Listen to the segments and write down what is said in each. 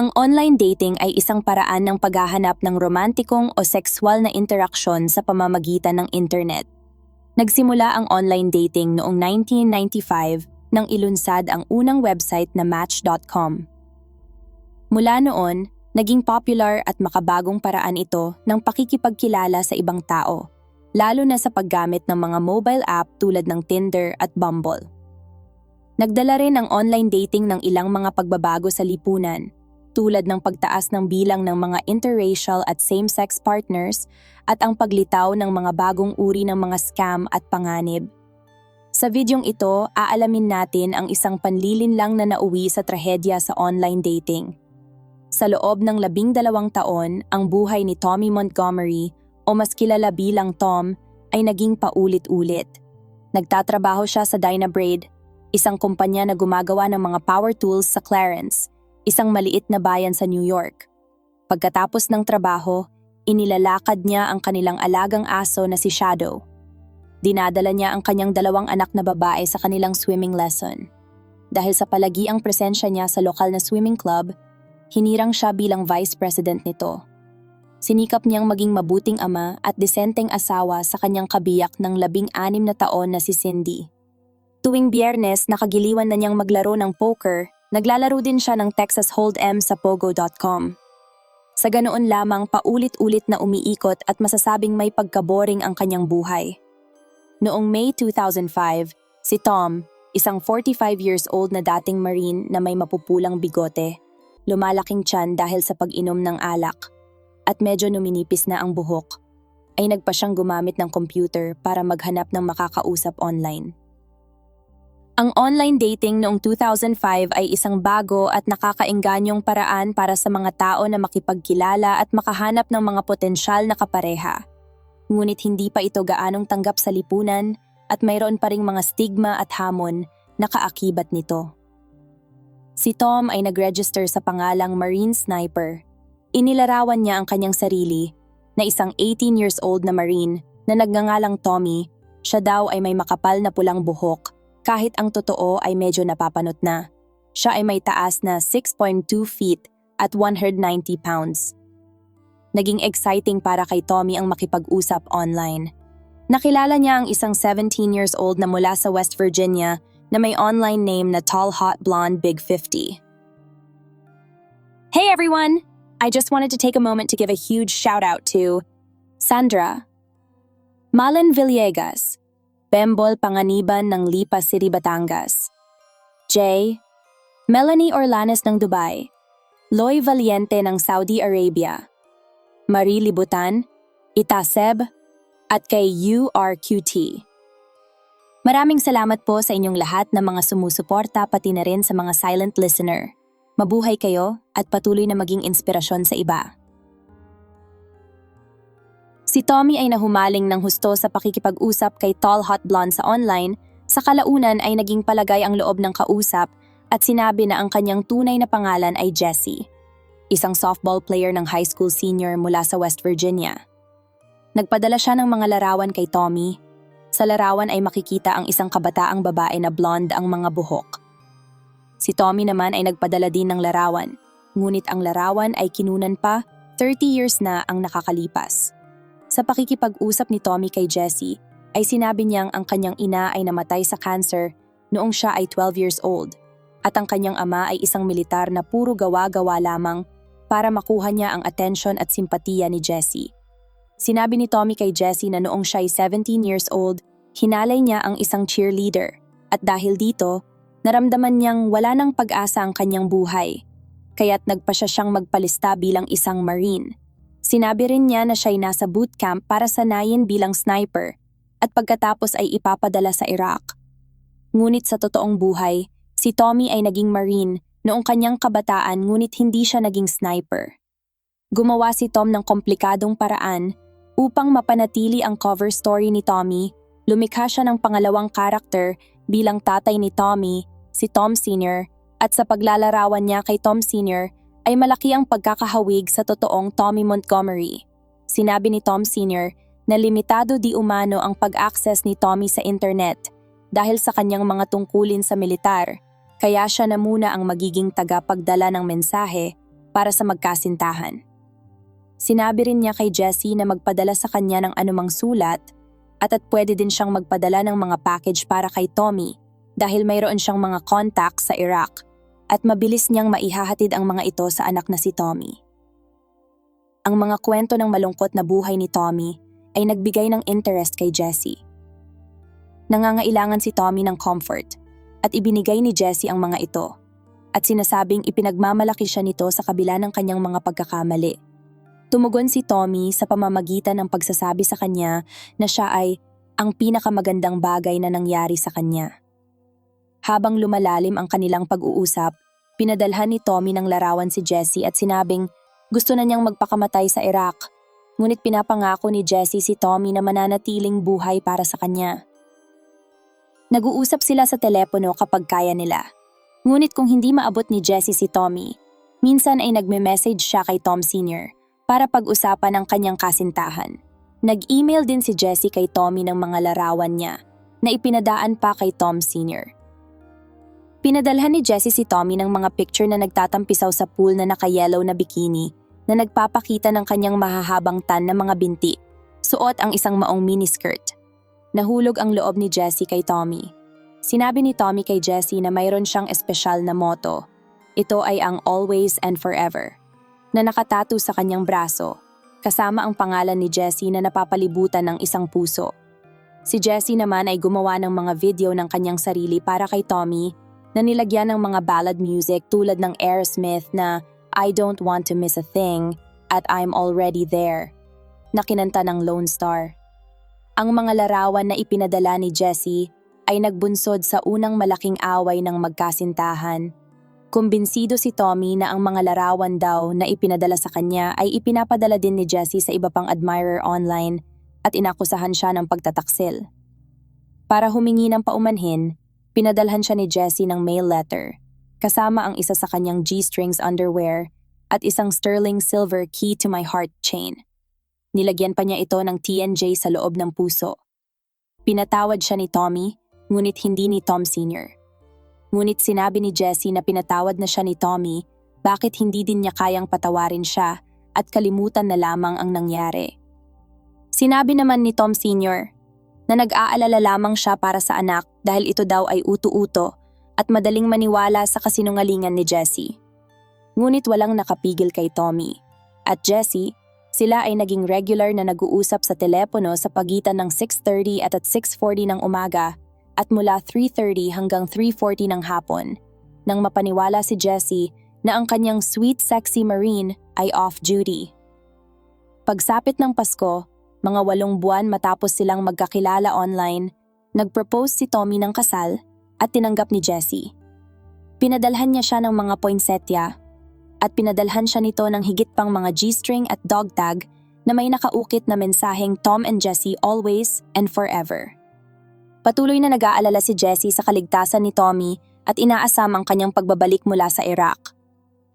Ang online dating ay isang paraan ng paghahanap ng romantikong o sexual na interaksyon sa pamamagitan ng internet. Nagsimula ang online dating noong 1995 nang ilunsad ang unang website na Match.com. Mula noon, naging popular at makabagong paraan ito ng pakikipagkilala sa ibang tao, lalo na sa paggamit ng mga mobile app tulad ng Tinder at Bumble. Nagdala rin ang online dating ng ilang mga pagbabago sa lipunan, tulad ng pagtaas ng bilang ng mga interracial at same-sex partners at ang paglitaw ng mga bagong uri ng mga scam at panganib. Sa videong ito, aalamin natin ang isang panlilin lang na nauwi sa trahedya sa online dating. Sa loob ng labing dalawang taon, ang buhay ni Tommy Montgomery, o mas kilala bilang Tom, ay naging paulit-ulit. Nagtatrabaho siya sa Dynabraid, isang kumpanya na gumagawa ng mga power tools sa Clarence, isang maliit na bayan sa New York. Pagkatapos ng trabaho, inilalakad niya ang kanilang alagang aso na si Shadow. Dinadala niya ang kanyang dalawang anak na babae sa kanilang swimming lesson. Dahil sa palagiang presensya niya sa lokal na swimming club, hinirang siya bilang vice president nito. Sinikap niyang maging mabuting ama at desenteng asawa sa kanyang kabiyak ng labing-anim na taon na si Cindy. Tuwing biyernes, nakagiliwan na niyang maglaro ng poker, naglalaro din siya ng Texas Hold'em sa Pogo.com. Sa ganoon lamang paulit-ulit na umiikot at masasabing may pagkaboring ang kanyang buhay. Noong May 2005, si Tom, isang 45 years old na dating Marine na may mapupulang bigote, lumalaking tiyan dahil sa pag-inom ng alak, at medyo numinipis na ang buhok, ay nagpa siyang gumamit ng computer para maghanap ng makakausap online. Ang online dating noong 2005 ay isang bago at nakakaenganyong paraan para sa mga tao na makipagkilala at makahanap ng mga potensyal na kapareha ngunit hindi pa ito gaanong tanggap sa lipunan at mayroon pa ring mga stigma at hamon na kaakibat nito. Si Tom ay nag-register sa pangalang Marine Sniper. Inilarawan niya ang kanyang sarili na isang 18 years old na Marine na nagngangalang Tommy, siya daw ay may makapal na pulang buhok kahit ang totoo ay medyo napapanot na. Siya ay may taas na 6.2 feet at 190 pounds naging exciting para kay Tommy ang makipag-usap online. Nakilala niya ang isang 17 years old na mula sa West Virginia na may online name na Tall Hot Blonde Big 50. Hey everyone! I just wanted to take a moment to give a huge shout out to Sandra, Malen Villegas, Bembol Panganiban ng Lipa City, Batangas, Jay, Melanie Orlanes ng Dubai, Loy Valiente ng Saudi Arabia, Marie Libutan, Itaseb, at kay URQT. Maraming salamat po sa inyong lahat na mga sumusuporta pati na rin sa mga silent listener. Mabuhay kayo at patuloy na maging inspirasyon sa iba. Si Tommy ay nahumaling ng husto sa pakikipag-usap kay Tall Hot Blonde sa online, sa kalaunan ay naging palagay ang loob ng kausap at sinabi na ang kanyang tunay na pangalan ay Jessie isang softball player ng high school senior mula sa West Virginia. Nagpadala siya ng mga larawan kay Tommy. Sa larawan ay makikita ang isang kabataang babae na blonde ang mga buhok. Si Tommy naman ay nagpadala din ng larawan, ngunit ang larawan ay kinunan pa 30 years na ang nakakalipas. Sa pakikipag-usap ni Tommy kay Jessie, ay sinabi niyang ang kanyang ina ay namatay sa cancer noong siya ay 12 years old at ang kanyang ama ay isang militar na puro gawa-gawa lamang para makuha niya ang atensyon at simpatiya ni Jessie. Sinabi ni Tommy kay Jessie na noong siya ay 17 years old, hinalay niya ang isang cheerleader at dahil dito, naramdaman niyang wala nang pag-asa ang kanyang buhay. Kaya't nagpa siya siyang magpalista bilang isang Marine. Sinabi rin niya na siya'y nasa bootcamp para sanayin bilang sniper at pagkatapos ay ipapadala sa Iraq. Ngunit sa totoong buhay, si Tommy ay naging Marine noong kanyang kabataan ngunit hindi siya naging sniper. Gumawa si Tom ng komplikadong paraan upang mapanatili ang cover story ni Tommy, lumikha siya ng pangalawang karakter bilang tatay ni Tommy, si Tom Sr., at sa paglalarawan niya kay Tom Sr. ay malaki ang pagkakahawig sa totoong Tommy Montgomery. Sinabi ni Tom Sr. na limitado di umano ang pag-access ni Tommy sa internet dahil sa kanyang mga tungkulin sa militar kaya siya na muna ang magiging tagapagdala ng mensahe para sa magkasintahan. Sinabi rin niya kay Jessie na magpadala sa kanya ng anumang sulat at at pwede din siyang magpadala ng mga package para kay Tommy dahil mayroon siyang mga contacts sa Iraq at mabilis niyang maihahatid ang mga ito sa anak na si Tommy. Ang mga kwento ng malungkot na buhay ni Tommy ay nagbigay ng interest kay Jessie. Nangangailangan si Tommy ng comfort at ibinigay ni Jessie ang mga ito at sinasabing ipinagmamalaki siya nito sa kabila ng kanyang mga pagkakamali. Tumugon si Tommy sa pamamagitan ng pagsasabi sa kanya na siya ay ang pinakamagandang bagay na nangyari sa kanya. Habang lumalalim ang kanilang pag-uusap, pinadalhan ni Tommy ng larawan si Jessie at sinabing gusto na niyang magpakamatay sa Iraq. Ngunit pinapangako ni Jessie si Tommy na mananatiling buhay para sa kanya. Nag-uusap sila sa telepono kapag kaya nila. Ngunit kung hindi maabot ni Jessie si Tommy, minsan ay nagme-message siya kay Tom Sr para pag-usapan ang kanyang kasintahan. Nag-email din si Jessie kay Tommy ng mga larawan niya na ipinadaan pa kay Tom Sr. Pinadalhan ni Jessie si Tommy ng mga picture na nagtatampisaw sa pool na naka-yellow na bikini na nagpapakita ng kanyang mahahabang tan na mga binti. Suot ang isang maong miniskirt. Nahulog ang loob ni Jessie kay Tommy. Sinabi ni Tommy kay Jessie na mayroon siyang espesyal na motto. Ito ay ang always and forever na nakatato sa kanyang braso, kasama ang pangalan ni Jessie na napapalibutan ng isang puso. Si Jessie naman ay gumawa ng mga video ng kanyang sarili para kay Tommy na nilagyan ng mga ballad music tulad ng Aerosmith na I Don't Want to Miss a Thing at I'm Already There na kinanta ng Lone Star. Ang mga larawan na ipinadala ni Jessie ay nagbunsod sa unang malaking away ng magkasintahan Kumbinsido si Tommy na ang mga larawan daw na ipinadala sa kanya ay ipinapadala din ni Jessie sa iba pang admirer online at inakusahan siya ng pagtataksil. Para humingi ng paumanhin, pinadalhan siya ni Jessie ng mail letter, kasama ang isa sa kanyang G-strings underwear at isang sterling silver key to my heart chain. Nilagyan pa niya ito ng TNJ sa loob ng puso. Pinatawad siya ni Tommy, ngunit hindi ni Tom Sr. Ngunit sinabi ni Jessie na pinatawad na siya ni Tommy, bakit hindi din niya kayang patawarin siya at kalimutan na lamang ang nangyari. Sinabi naman ni Tom Sr. na nag-aalala lamang siya para sa anak dahil ito daw ay uto-uto at madaling maniwala sa kasinungalingan ni Jessie. Ngunit walang nakapigil kay Tommy. At Jessie, sila ay naging regular na nag-uusap sa telepono sa pagitan ng 6.30 at at 6.40 ng umaga at mula 3.30 hanggang 3.40 ng hapon nang mapaniwala si Jessie na ang kanyang sweet sexy marine ay off-duty. Pagsapit ng Pasko, mga walong buwan matapos silang magkakilala online, nag-propose si Tommy ng kasal at tinanggap ni Jessie. Pinadalhan niya siya ng mga poinsettia at pinadalhan siya nito ng higit pang mga G-string at dog tag na may nakaukit na mensaheng Tom and Jessie always and forever. Patuloy na nag-aalala si Jessie sa kaligtasan ni Tommy at inaasam ang kanyang pagbabalik mula sa Iraq.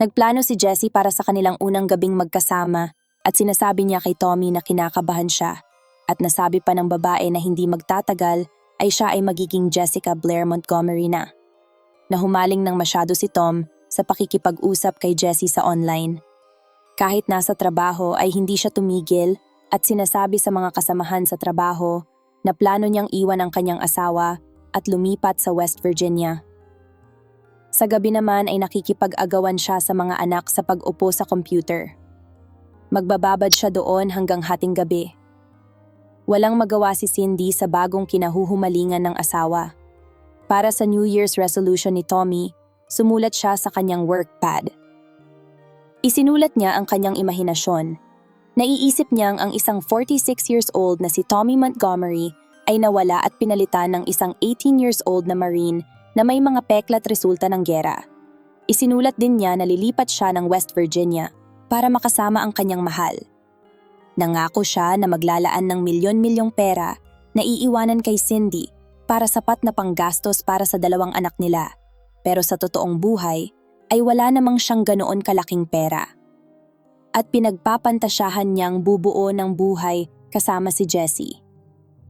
Nagplano si Jessie para sa kanilang unang gabing magkasama at sinasabi niya kay Tommy na kinakabahan siya at nasabi pa ng babae na hindi magtatagal ay siya ay magiging Jessica Blair Montgomery na. Nahumaling ng masyado si Tom sa pakikipag-usap kay Jessie sa online. Kahit nasa trabaho ay hindi siya tumigil at sinasabi sa mga kasamahan sa trabaho na plano niyang iwan ang kanyang asawa at lumipat sa West Virginia. Sa gabi naman ay nakikipag-agawan siya sa mga anak sa pag-upo sa computer. Magbababad siya doon hanggang hating gabi. Walang magawa si Cindy sa bagong kinahuhumalingan ng asawa. Para sa New Year's resolution ni Tommy, sumulat siya sa kanyang work pad. Isinulat niya ang kanyang imahinasyon Naiisip niyang ang isang 46 years old na si Tommy Montgomery ay nawala at pinalitan ng isang 18 years old na Marine na may mga peklat resulta ng gera. Isinulat din niya na lilipat siya ng West Virginia para makasama ang kanyang mahal. Nangako siya na maglalaan ng milyon-milyong pera na iiwanan kay Cindy para sapat na panggastos para sa dalawang anak nila. Pero sa totoong buhay, ay wala namang siyang ganoon kalaking pera at pinagpapantasyahan niyang bubuo ng buhay kasama si Jessie.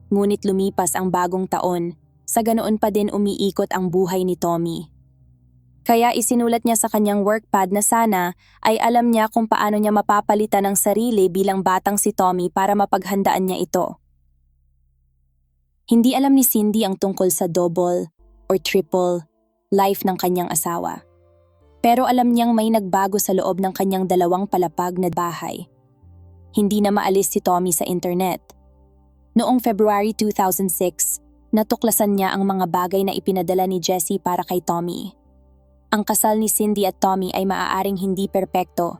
Ngunit lumipas ang bagong taon, sa ganoon pa din umiikot ang buhay ni Tommy. Kaya isinulat niya sa kanyang workpad na sana ay alam niya kung paano niya mapapalitan ng sarili bilang batang si Tommy para mapaghandaan niya ito. Hindi alam ni Cindy ang tungkol sa double or triple life ng kanyang asawa. Pero alam niyang may nagbago sa loob ng kanyang dalawang palapag na bahay. Hindi na maalis si Tommy sa internet. Noong February 2006, natuklasan niya ang mga bagay na ipinadala ni Jessie para kay Tommy. Ang kasal ni Cindy at Tommy ay maaaring hindi perpekto,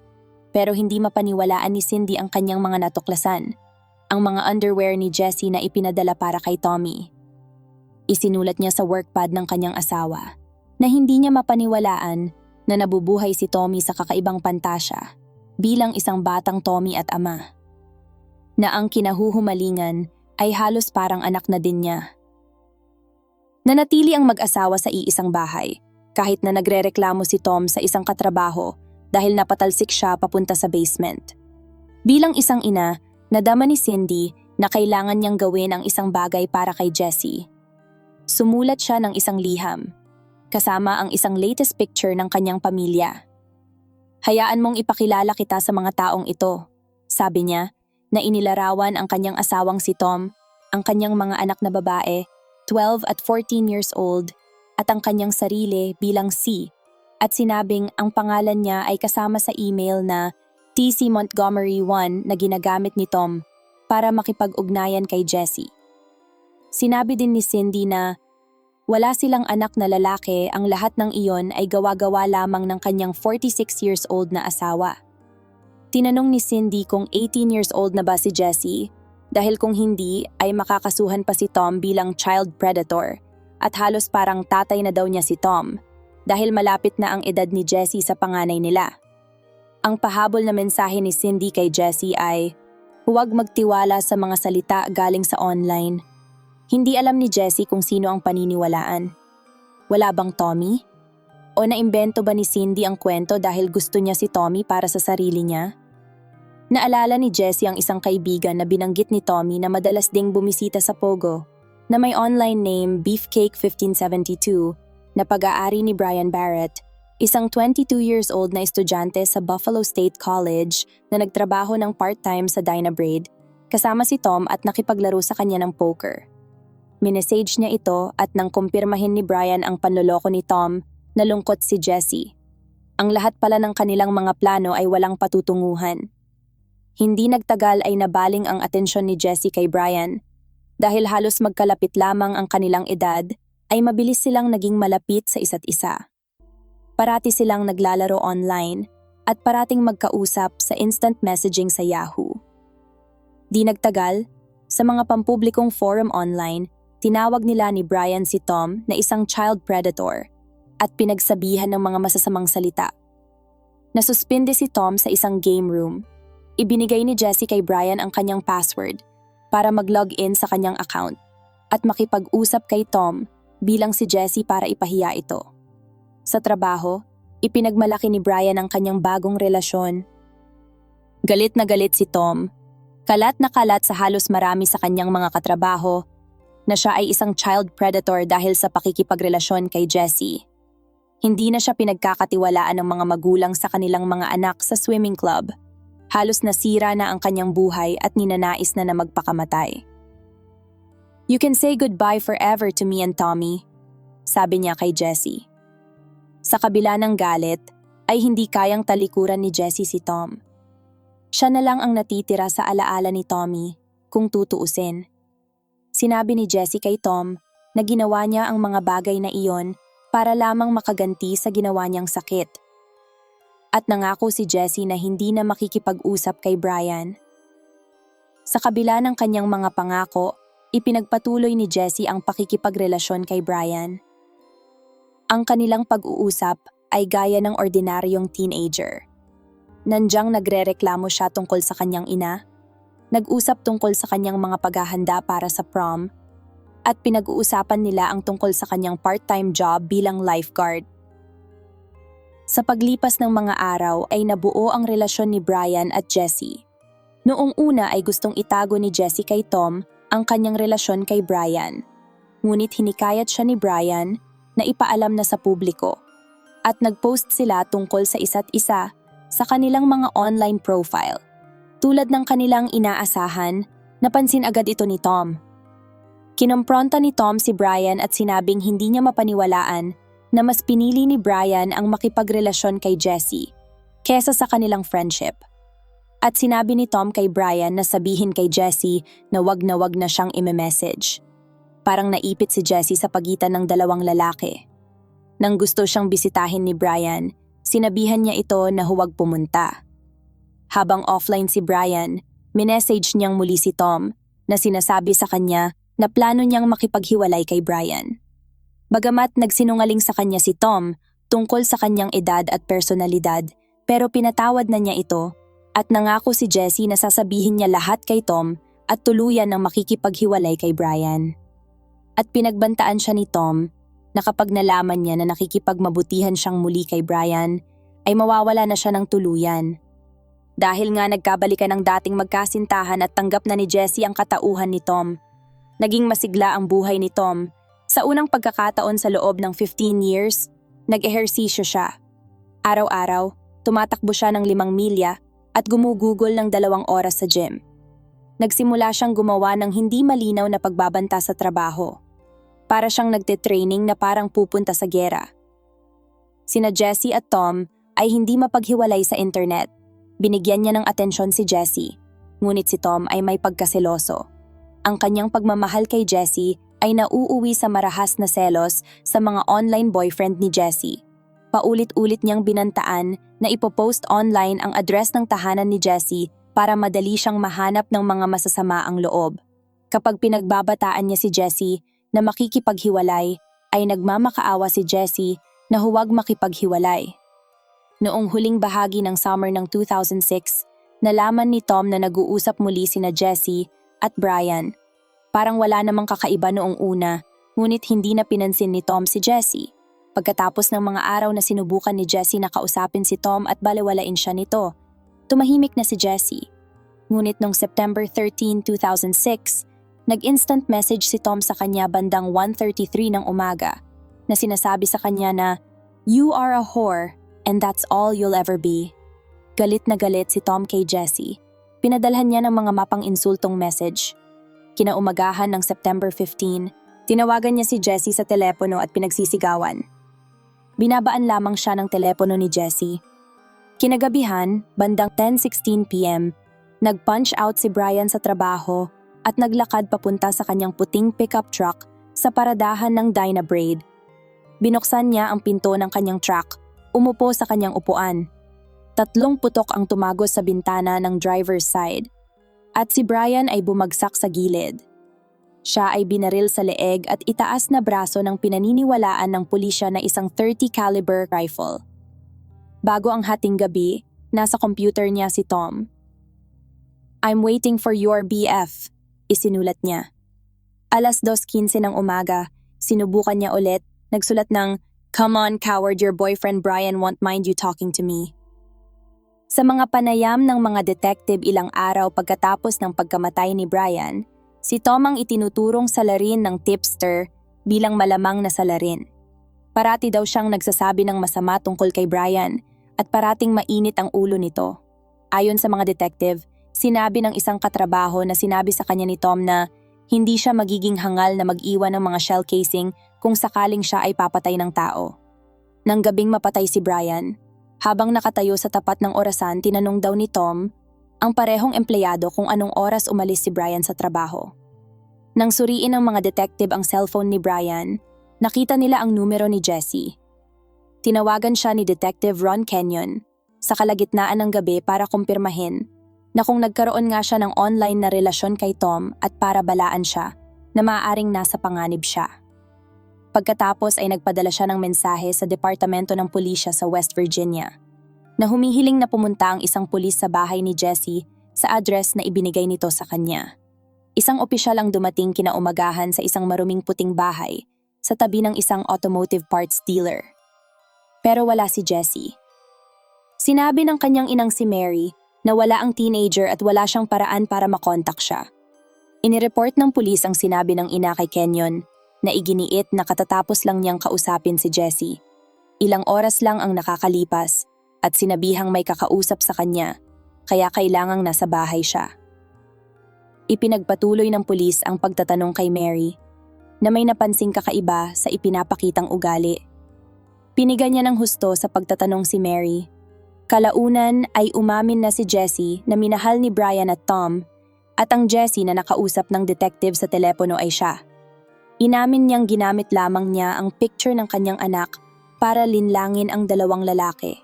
pero hindi mapaniwalaan ni Cindy ang kanyang mga natuklasan, ang mga underwear ni Jessie na ipinadala para kay Tommy. Isinulat niya sa workpad ng kanyang asawa na hindi niya mapaniwalaan na nabubuhay si Tommy sa kakaibang pantasya bilang isang batang Tommy at ama. Na ang kinahuhumalingan ay halos parang anak na din niya. Nanatili ang mag-asawa sa iisang bahay kahit na nagrereklamo si Tom sa isang katrabaho dahil napatalsik siya papunta sa basement. Bilang isang ina, nadama ni Cindy na kailangan niyang gawin ang isang bagay para kay Jessie. Sumulat siya ng isang liham, kasama ang isang latest picture ng kanyang pamilya. Hayaan mong ipakilala kita sa mga taong ito, sabi niya, na inilarawan ang kanyang asawang si Tom, ang kanyang mga anak na babae, 12 at 14 years old, at ang kanyang sarili bilang C at sinabing ang pangalan niya ay kasama sa email na TC Montgomery 1 na ginagamit ni Tom para makipag-ugnayan kay Jessie. Sinabi din ni Cindy na wala silang anak na lalaki ang lahat ng iyon ay gawa-gawa lamang ng kanyang 46 years old na asawa. Tinanong ni Cindy kung 18 years old na ba si Jessie dahil kung hindi ay makakasuhan pa si Tom bilang child predator at halos parang tatay na daw niya si Tom dahil malapit na ang edad ni Jessie sa panganay nila. Ang pahabol na mensahe ni Cindy kay Jessie ay, huwag magtiwala sa mga salita galing sa online. Hindi alam ni Jessie kung sino ang paniniwalaan. Wala bang Tommy? O naimbento ba ni Cindy ang kwento dahil gusto niya si Tommy para sa sarili niya? Naalala ni Jessie ang isang kaibigan na binanggit ni Tommy na madalas ding bumisita sa Pogo na may online name Beefcake 1572 na pag-aari ni Brian Barrett, isang 22 years old na estudyante sa Buffalo State College na nagtrabaho ng part-time sa Dynabraid, kasama si Tom at nakipaglaro sa kanya ng poker. Minesage niya ito at nang kumpirmahin ni Brian ang panloloko ni Tom, nalungkot si Jessie. Ang lahat pala ng kanilang mga plano ay walang patutunguhan. Hindi nagtagal ay nabaling ang atensyon ni Jessie kay Brian dahil halos magkalapit lamang ang kanilang edad, ay mabilis silang naging malapit sa isa't isa. Parati silang naglalaro online at parating magkausap sa instant messaging sa Yahoo. Di nagtagal, sa mga pampublikong forum online, tinawag nila ni Brian si Tom na isang child predator at pinagsabihan ng mga masasamang salita. Nasuspinde si Tom sa isang game room. Ibinigay ni Jessie kay Brian ang kanyang password – para mag-log in sa kanyang account at makipag-usap kay Tom bilang si Jessie para ipahiya ito. Sa trabaho, ipinagmalaki ni Brian ang kanyang bagong relasyon. Galit na galit si Tom. Kalat na kalat sa halos marami sa kanyang mga katrabaho na siya ay isang child predator dahil sa pakikipagrelasyon kay Jessie. Hindi na siya pinagkakatiwalaan ng mga magulang sa kanilang mga anak sa swimming club – Halos nasira na ang kanyang buhay at ninanais na na magpakamatay. You can say goodbye forever to me and Tommy, sabi niya kay Jessie. Sa kabila ng galit, ay hindi kayang talikuran ni Jessie si Tom. Siya na lang ang natitira sa alaala ni Tommy, kung tutuusin. Sinabi ni Jessie kay Tom na ginawa niya ang mga bagay na iyon para lamang makaganti sa ginawa niyang sakit at nangako si Jessie na hindi na makikipag-usap kay Brian. Sa kabila ng kanyang mga pangako, ipinagpatuloy ni Jessie ang pakikipagrelasyon kay Brian. Ang kanilang pag-uusap ay gaya ng ordinaryong teenager. Nandyang nagrereklamo siya tungkol sa kanyang ina, nag-usap tungkol sa kanyang mga paghahanda para sa prom, at pinag-uusapan nila ang tungkol sa kanyang part-time job bilang lifeguard. Sa paglipas ng mga araw ay nabuo ang relasyon ni Brian at Jessie. Noong una ay gustong itago ni Jessie kay Tom ang kanyang relasyon kay Brian. Ngunit hinikayat siya ni Brian na ipaalam na sa publiko. at nagpost sila tungkol sa isa't isa sa kanilang mga online profile. Tulad ng kanilang inaasahan, napansin agad ito ni Tom. Kinompronta ni Tom si Brian at sinabing hindi niya mapaniwalaan na mas pinili ni Brian ang makipagrelasyon kay Jessie kesa sa kanilang friendship. At sinabi ni Tom kay Brian na sabihin kay Jessie na wag na wag na siyang ime-message. Parang naipit si Jessie sa pagitan ng dalawang lalaki. Nang gusto siyang bisitahin ni Brian, sinabihan niya ito na huwag pumunta. Habang offline si Brian, minessage niyang muli si Tom na sinasabi sa kanya na plano niyang makipaghiwalay kay Brian. Bagamat nagsinungaling sa kanya si Tom tungkol sa kanyang edad at personalidad, pero pinatawad na niya ito at nangako si Jessie na sasabihin niya lahat kay Tom at tuluyan ng makikipaghiwalay kay Brian. At pinagbantaan siya ni Tom na kapag nalaman niya na nakikipagmabutihan siyang muli kay Brian, ay mawawala na siya ng tuluyan. Dahil nga nagkabalikan ng dating magkasintahan at tanggap na ni Jessie ang katauhan ni Tom, Naging masigla ang buhay ni Tom. Sa unang pagkakataon sa loob ng 15 years, nag-ehersisyo siya. Araw-araw, tumatakbo siya ng limang milya at gumugugol ng dalawang oras sa gym. Nagsimula siyang gumawa ng hindi malinaw na pagbabanta sa trabaho. Para siyang nagte-training na parang pupunta sa gera. Sina Jessie at Tom ay hindi mapaghiwalay sa internet. Binigyan niya ng atensyon si Jessie, ngunit si Tom ay may pagkaseloso ang kanyang pagmamahal kay Jessie ay nauuwi sa marahas na selos sa mga online boyfriend ni Jessie. Paulit-ulit niyang binantaan na ipopost online ang address ng tahanan ni Jessie para madali siyang mahanap ng mga masasama ang loob. Kapag pinagbabataan niya si Jessie na makikipaghiwalay, ay nagmamakaawa si Jessie na huwag makipaghiwalay. Noong huling bahagi ng summer ng 2006, nalaman ni Tom na nag-uusap muli sina Jessie at Brian. Parang wala namang kakaiba noong una, ngunit hindi na pinansin ni Tom si Jessie. Pagkatapos ng mga araw na sinubukan ni Jessie na kausapin si Tom at balewalain siya nito, tumahimik na si Jessie. Ngunit noong September 13, 2006, nag-instant message si Tom sa kanya bandang 1.33 ng umaga na sinasabi sa kanya na, You are a whore and that's all you'll ever be. Galit na galit si Tom kay Jessie Pinadalhan niya ng mga mapang insultong message. Kinaumagahan ng September 15, tinawagan niya si Jessie sa telepono at pinagsisigawan. Binabaan lamang siya ng telepono ni Jessie. Kinagabihan, bandang 10.16pm, nag-punch out si Brian sa trabaho at naglakad papunta sa kanyang puting pickup truck sa paradahan ng Dyna Braid. Binuksan niya ang pinto ng kanyang truck, umupo sa kanyang upuan Tatlong putok ang tumagos sa bintana ng driver's side at si Brian ay bumagsak sa gilid. Siya ay binaril sa leeg at itaas na braso ng pinaniniwalaan ng pulisya na isang 30 caliber rifle. Bago ang hating gabi, nasa computer niya si Tom. I'm waiting for your BF, isinulat niya. Alas 2.15 ng umaga, sinubukan niya ulit, nagsulat ng, Come on, coward, your boyfriend Brian won't mind you talking to me. Sa mga panayam ng mga detective ilang araw pagkatapos ng pagkamatay ni Brian, si Tom ang itinuturong salarin ng tipster bilang malamang na salarin. Parati daw siyang nagsasabi ng masama tungkol kay Brian at parating mainit ang ulo nito. Ayon sa mga detective, sinabi ng isang katrabaho na sinabi sa kanya ni Tom na hindi siya magiging hangal na mag-iwan ng mga shell casing kung sakaling siya ay papatay ng tao. Nang gabing mapatay si Brian, habang nakatayo sa tapat ng orasan, tinanong daw ni Tom ang parehong empleyado kung anong oras umalis si Brian sa trabaho. Nang suriin ng mga detective ang cellphone ni Brian, nakita nila ang numero ni Jesse. Tinawagan siya ni Detective Ron Kenyon sa kalagitnaan ng gabi para kumpirmahin na kung nagkaroon nga siya ng online na relasyon kay Tom at para balaan siya na maaaring nasa panganib siya. Pagkatapos ay nagpadala siya ng mensahe sa Departamento ng Pulisya sa West Virginia na humihiling na pumunta ang isang pulis sa bahay ni Jesse sa address na ibinigay nito sa kanya. Isang opisyal ang dumating kinaumagahan sa isang maruming puting bahay sa tabi ng isang automotive parts dealer. Pero wala si Jesse. Sinabi ng kanyang inang si Mary na wala ang teenager at wala siyang paraan para makontak siya. Inireport ng pulis ang sinabi ng ina kay Kenyon na iginiit na katatapos lang niyang kausapin si Jessie. Ilang oras lang ang nakakalipas at sinabihang may kakausap sa kanya, kaya kailangang nasa bahay siya. Ipinagpatuloy ng pulis ang pagtatanong kay Mary na may napansing kakaiba sa ipinapakitang ugali. Pinigan niya ng husto sa pagtatanong si Mary. Kalaunan ay umamin na si Jessie na minahal ni Brian at Tom at ang Jessie na nakausap ng detective sa telepono ay siya. Inamin niyang ginamit lamang niya ang picture ng kanyang anak para linlangin ang dalawang lalaki.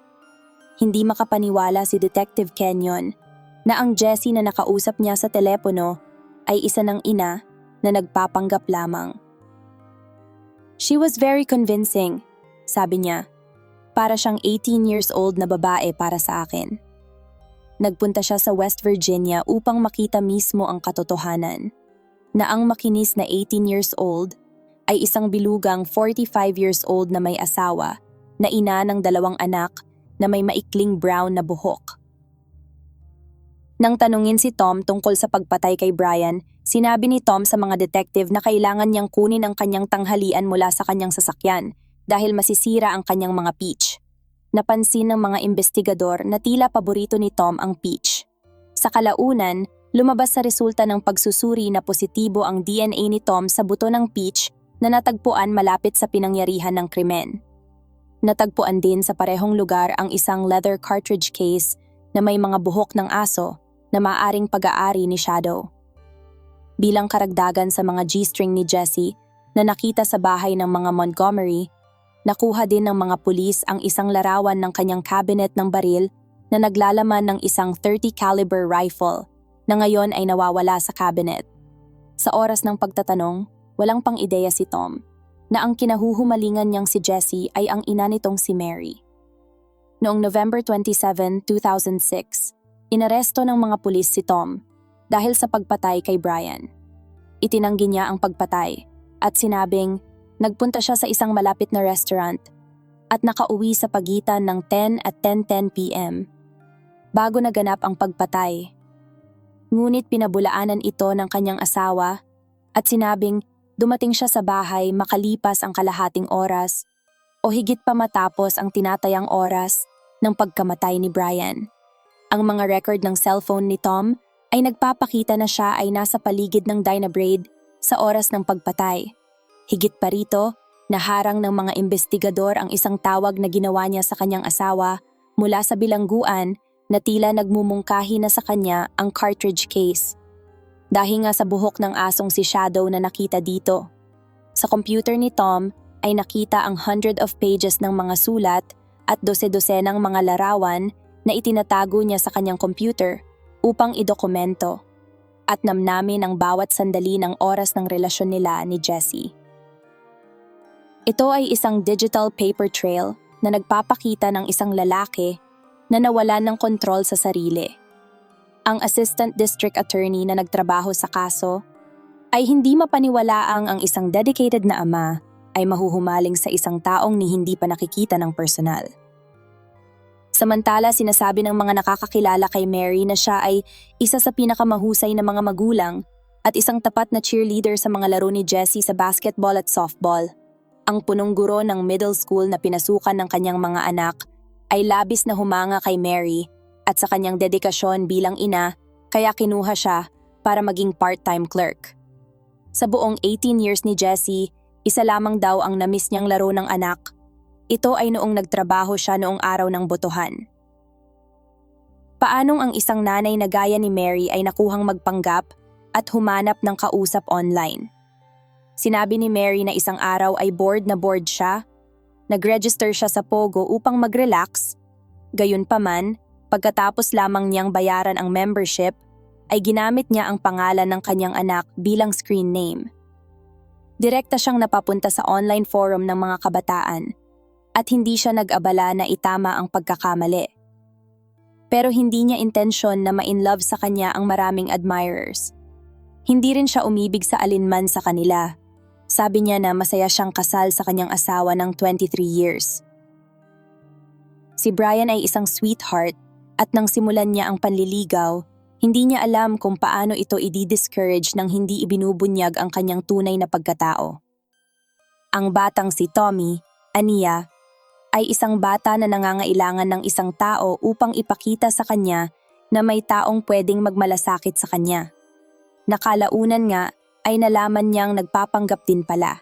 Hindi makapaniwala si Detective Kenyon na ang Jessie na nakausap niya sa telepono ay isa ng ina na nagpapanggap lamang. She was very convincing, sabi niya. Para siyang 18 years old na babae para sa akin. Nagpunta siya sa West Virginia upang makita mismo ang katotohanan na ang makinis na 18 years old ay isang bilugang 45 years old na may asawa na ina ng dalawang anak na may maikling brown na buhok. Nang tanungin si Tom tungkol sa pagpatay kay Brian, sinabi ni Tom sa mga detective na kailangan niyang kunin ang kanyang tanghalian mula sa kanyang sasakyan dahil masisira ang kanyang mga peach. Napansin ng mga investigador na tila paborito ni Tom ang peach. Sa kalaunan, lumabas sa resulta ng pagsusuri na positibo ang DNA ni Tom sa buto ng peach na natagpuan malapit sa pinangyarihan ng krimen. Natagpuan din sa parehong lugar ang isang leather cartridge case na may mga buhok ng aso na maaring pag-aari ni Shadow. Bilang karagdagan sa mga G-string ni Jesse na nakita sa bahay ng mga Montgomery, Nakuha din ng mga pulis ang isang larawan ng kanyang cabinet ng baril na naglalaman ng isang 30 caliber rifle na ngayon ay nawawala sa cabinet. Sa oras ng pagtatanong, walang pang ideya si Tom na ang kinahuhumalingan niyang si Jessie ay ang ina nitong si Mary. Noong November 27, 2006, inaresto ng mga pulis si Tom dahil sa pagpatay kay Brian. Itinanggi niya ang pagpatay at sinabing nagpunta siya sa isang malapit na restaurant at nakauwi sa pagitan ng 10 at 10.10 p.m. bago naganap ang pagpatay. Ngunit pinabulaanan ito ng kanyang asawa at sinabing dumating siya sa bahay makalipas ang kalahating oras o higit pa matapos ang tinatayang oras ng pagkamatay ni Brian. Ang mga record ng cellphone ni Tom ay nagpapakita na siya ay nasa paligid ng Dynabraid sa oras ng pagpatay. Higit pa rito, naharang ng mga investigador ang isang tawag na ginawa niya sa kanyang asawa mula sa bilangguan na tila nagmumungkahi na sa kanya ang cartridge case. Dahil nga sa buhok ng asong si Shadow na nakita dito. Sa computer ni Tom ay nakita ang hundred of pages ng mga sulat at dose-dose ng mga larawan na itinatago niya sa kanyang computer upang idokumento at namnamin ang bawat sandali ng oras ng relasyon nila ni Jessie. Ito ay isang digital paper trail na nagpapakita ng isang lalaki na nawalan ng kontrol sa sarili. Ang Assistant District Attorney na nagtrabaho sa kaso ay hindi mapaniwalaang ang isang dedicated na ama ay mahuhumaling sa isang taong ni hindi pa nakikita ng personal. Samantala, sinasabi ng mga nakakakilala kay Mary na siya ay isa sa pinakamahusay na mga magulang at isang tapat na cheerleader sa mga laro ni Jessie sa basketball at softball. Ang punong guro ng middle school na pinasukan ng kanyang mga anak ay labis na humanga kay Mary at sa kanyang dedikasyon bilang ina kaya kinuha siya para maging part-time clerk. Sa buong 18 years ni Jessie, isa lamang daw ang namiss niyang laro ng anak. Ito ay noong nagtrabaho siya noong araw ng botohan. Paanong ang isang nanay na gaya ni Mary ay nakuhang magpanggap at humanap ng kausap online? Sinabi ni Mary na isang araw ay bored na bored siya. Nag-register siya sa Pogo upang mag-relax. Gayunpaman, pagkatapos lamang niyang bayaran ang membership, ay ginamit niya ang pangalan ng kanyang anak bilang screen name. Direkta siyang napapunta sa online forum ng mga kabataan at hindi siya nag-abala na itama ang pagkakamali. Pero hindi niya intensyon na ma-inlove sa kanya ang maraming admirers. Hindi rin siya umibig sa alinman sa kanila. Sabi niya na masaya siyang kasal sa kanyang asawa ng 23 years. Si Brian ay isang sweetheart at nang simulan niya ang panliligaw, hindi niya alam kung paano ito i-discourage nang hindi ibinubunyag ang kanyang tunay na pagkatao. Ang batang si Tommy, Ania, ay isang bata na nangangailangan ng isang tao upang ipakita sa kanya na may taong pwedeng magmalasakit sa kanya. Nakalaunan nga ay nalaman niyang nagpapanggap din pala.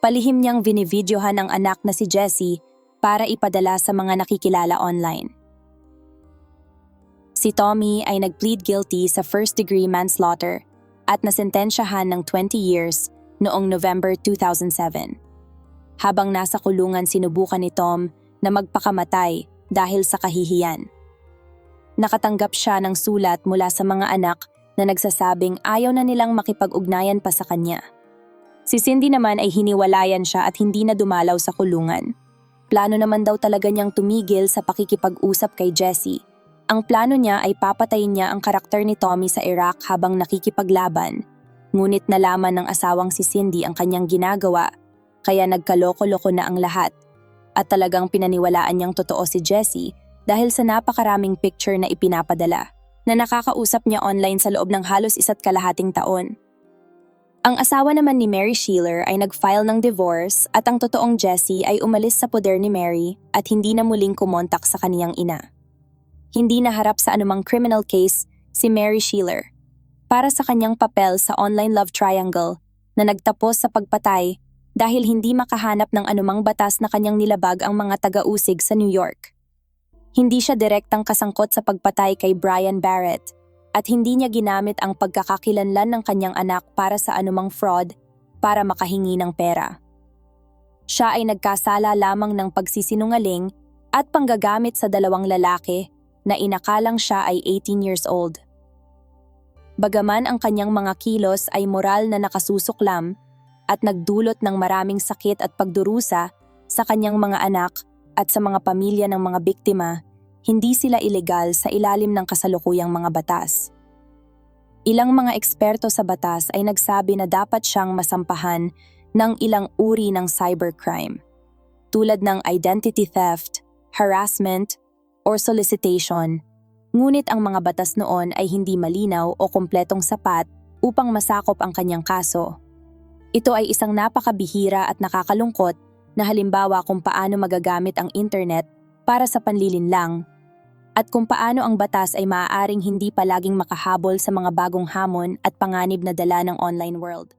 Palihim niyang vinividyohan ang anak na si Jessie para ipadala sa mga nakikilala online. Si Tommy ay nag-plead guilty sa first-degree manslaughter at nasentensyahan ng 20 years noong November 2007. Habang nasa kulungan sinubukan ni Tom na magpakamatay dahil sa kahihiyan. Nakatanggap siya ng sulat mula sa mga anak na nagsasabing ayaw na nilang makipag-ugnayan pa sa kanya. Si Cindy naman ay hiniwalayan siya at hindi na dumalaw sa kulungan. Plano naman daw talaga niyang tumigil sa pakikipag-usap kay Jessie. Ang plano niya ay papatayin niya ang karakter ni Tommy sa Iraq habang nakikipaglaban. Ngunit nalaman ng asawang si Cindy ang kanyang ginagawa, kaya nagkaloko-loko na ang lahat. At talagang pinaniwalaan niyang totoo si Jessie dahil sa napakaraming picture na ipinapadala na nakakausap niya online sa loob ng halos isa't kalahating taon. Ang asawa naman ni Mary Sheeler ay nag-file ng divorce at ang totoong Jessie ay umalis sa poder ni Mary at hindi na muling kumontak sa kaniyang ina. Hindi naharap sa anumang criminal case si Mary Sheeler para sa kanyang papel sa online love triangle na nagtapos sa pagpatay dahil hindi makahanap ng anumang batas na kanyang nilabag ang mga taga-usig sa New York. Hindi siya direktang kasangkot sa pagpatay kay Brian Barrett at hindi niya ginamit ang pagkakakilanlan ng kanyang anak para sa anumang fraud para makahingi ng pera. Siya ay nagkasala lamang ng pagsisinungaling at panggagamit sa dalawang lalaki na inakalang siya ay 18 years old. Bagaman ang kanyang mga kilos ay moral na nakasusuklam at nagdulot ng maraming sakit at pagdurusa sa kanyang mga anak at sa mga pamilya ng mga biktima, hindi sila ilegal sa ilalim ng kasalukuyang mga batas. Ilang mga eksperto sa batas ay nagsabi na dapat siyang masampahan ng ilang uri ng cybercrime, tulad ng identity theft, harassment, or solicitation. Ngunit ang mga batas noon ay hindi malinaw o kompletong sapat upang masakop ang kanyang kaso. Ito ay isang napakabihira at nakakalungkot na halimbawa kung paano magagamit ang internet para sa panlilinlang at kung paano ang batas ay maaaring hindi palaging makahabol sa mga bagong hamon at panganib na dala ng online world.